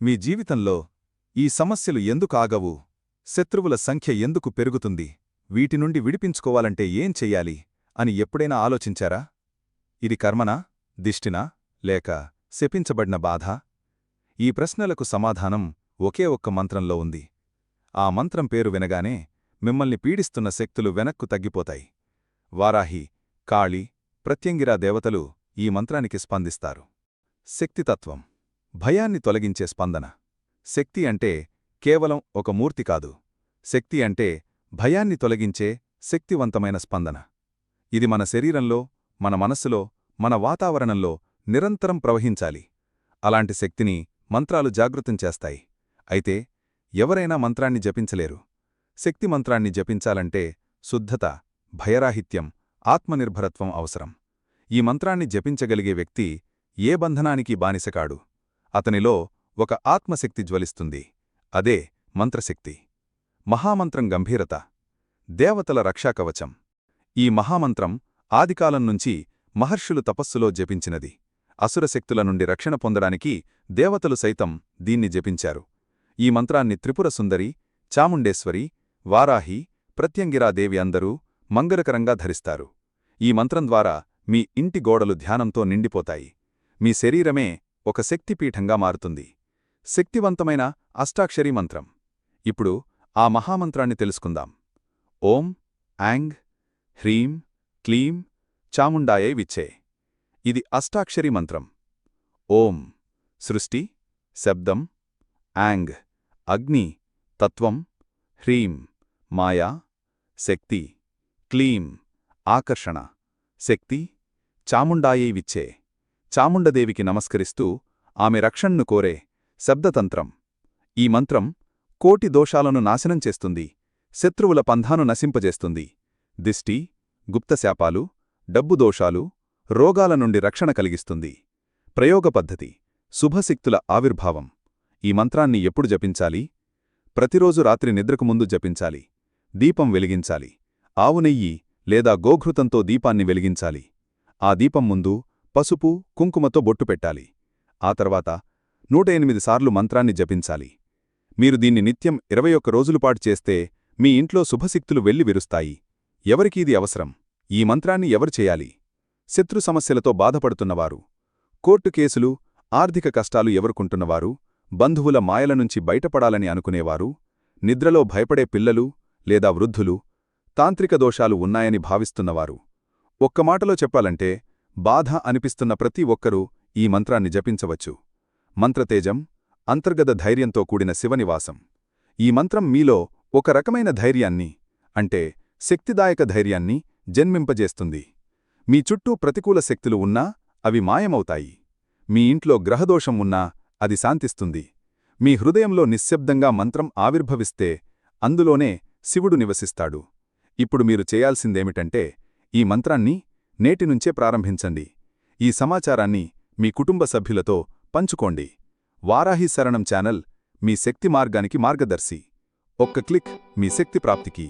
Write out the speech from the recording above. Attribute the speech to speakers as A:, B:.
A: మీ జీవితంలో ఈ సమస్యలు ఎందుకు ఆగవు? శత్రువుల సంఖ్య ఎందుకు పెరుగుతుంది? వీటి నుండి విడిపించుకోవాలంటే ఏం చెయ్యాలి అని ఎప్పుడైనా ఆలోచించారా? ఇది కర్మనా? దిష్టినా? లేక శపించబడిన బాధ? ఈ ప్రశ్నలకు సమాధానం ఒకే ఒక్క మంత్రంలో ఉంది. ఆ మంత్రం పేరు వినగానే మిమ్మల్ని పీడిస్తున్న శక్తులు వెనక్కు తగ్గిపోతాయి. వారాహి కాళి ప్రత్యంగిరా దేవతలు ఈ మంత్రానికి స్పందిస్తారు. శక్తితత్వం భయాన్ని తొలగించే స్పందన. శక్తి అంటే కేవలం ఒక మూర్తి కాదు. శక్తి అంటే భయాన్ని తొలగించే శక్తివంతమైన స్పందన. ఇది మన శరీరంలో మన మనస్సులో మన వాతావరణంలో నిరంతరం ప్రవహించాలి. అలాంటి శక్తిని మంత్రాలు జాగృతం చేస్తాయి. అయితే ఎవరైనా మంత్రాన్ని జపించలేరు. శక్తి మంత్రాన్ని జపించాలంటే శుద్ధత భయరాహిత్యం ఆత్మనిర్భరత్వం అవసరం. ఈ మంత్రాన్ని జపించగలిగే వ్యక్తి ఏ బంధనానికి బానిసకాడు అతనిలో ఒక ఆత్మశక్తి జ్వలిస్తుంది. అదే మంత్రశక్తి. మహామంత్రం గంభీరత. దేవతల రక్షాకవచం. ఈ మహామంత్రం ఆదికాలం నుంచి మహర్షులు తపస్సులో జపించినది. అసురశక్తుల నుండి రక్షణ పొందడానికి దేవతలు సైతం దీన్ని జపించారు. ఈ మంత్రాన్ని త్రిపుర సుందరి చాముండేశ్వరి వారాహి ప్రత్యంగిరాదేవి అందరూ మంగళకరంగా ధరిస్తారు. ఈ మంత్రం ద్వారా మీ ఇంటి గోడలు ధ్యానంతో నిండిపోతాయి. మీ శరీరమే ఒక శక్తిపీఠంగా మారుతుంది. శక్తివంతమైన అష్టాక్షరీ మంత్రం. ఇప్పుడు ఆ మహామంత్రాన్ని తెలుసుకుందాం. ఓం యాంగ్ హ్రీం క్లీం చాముండాయే విచ్చే. ఇది అష్టాక్షరీ మంత్రం. ఓం సృష్టి శబ్దం యాంగ్ అగ్ని తత్వం హ్రీం మాయా శక్తి క్లీం ఆకర్షణ శక్తి చాముండాయే విచ్చే. చాముండదేవికి నమస్కరిస్తూ ఆమె రక్షణను కోరే శబ్దతంత్రం. ఈ మంత్రం కోటి దోషాలను నాశనం చేస్తుంది శత్రువుల పంధాను నశింపజేస్తుంది. దిష్టి గుప్తశాపాలు డబ్బు దోషాలు రోగాల నుండి రక్షణ కలిగిస్తుంది. ప్రయోగ పద్ధతి శుభశక్తుల ఆవిర్భావం. ఈ మంత్రాన్ని ఎప్పుడు జపించాలి? ప్రతిరోజు రాత్రి నిద్రకు ముందు జపించాలి. దీపం వెలిగించాలి. ఆవు నెయ్యి లేదా గోఘృతంతో దీపాన్ని వెలిగించాలి. ఆ దీపం ముందు పసుపు కుంకుమతో బొట్టు పెట్టాలి. ఆ తర్వాత నూట ఎనిమిది సార్లు మంత్రాన్ని జపించాలి. మీరు దీన్ని నిత్యం ఇరవై ఒక్క రోజులపాటు చేస్తే మీ ఇంట్లో శుభశక్తులు వెళ్ళి విరుస్తాయి. ఎవరికీది అవసరం? ఈ మంత్రాన్ని ఎవరు చేయాలి? శత్రు సమస్యలతో బాధపడుతున్నవారు. కోర్టు కేసులు ఆర్థిక కష్టాలు ఎవరుకుంటున్నవారు? బంధువుల మాయల నుంచి బయటపడాలని అనుకునేవారు? నిద్రలో భయపడే పిల్లలు లేదా వృద్ధులు? తాంత్రిక దోషాలు ఉన్నాయని భావిస్తున్నవారు? ఒక్క మాటలో చెప్పాలంటే బాధ అనిపిస్తున్న ప్రతి ఒక్కరూ ఈ మంత్రాన్ని జపించవచ్చు. మంత్రతేజం అంతర్గత ధైర్యంతో కూడిన శివనివాసం. ఈ మంత్రం మీలో ఒక రకమైన ధైర్యాన్ని అంటే శక్తిదాయక ధైర్యాన్ని జన్మింపజేస్తుంది. మీ చుట్టూ ప్రతికూల శక్తులు ఉన్నా అవి మాయమవుతాయి. మీ ఇంట్లో గ్రహదోషం ఉన్నా అది శాంతిస్తుంది. మీ హృదయంలో నిశ్శబ్దంగా మంత్రం ఆవిర్భవిస్తే అందులోనే శివుడు నివసిస్తాడు. ఇప్పుడు మీరు చేయాల్సిందేమిటంటే ఈ మంత్రాన్ని నేటి నుంచే ప్రారంభించండి. ఈ సమాచారాన్ని మీ కుటుంబ సభ్యులతో పంచుకోండి. వారాహి శరణం ఛానల్ మీ శక్తి మార్గానికి మార్గదర్శి. ఒక్క క్లిక్ మీ శక్తి ప్రాప్తికి.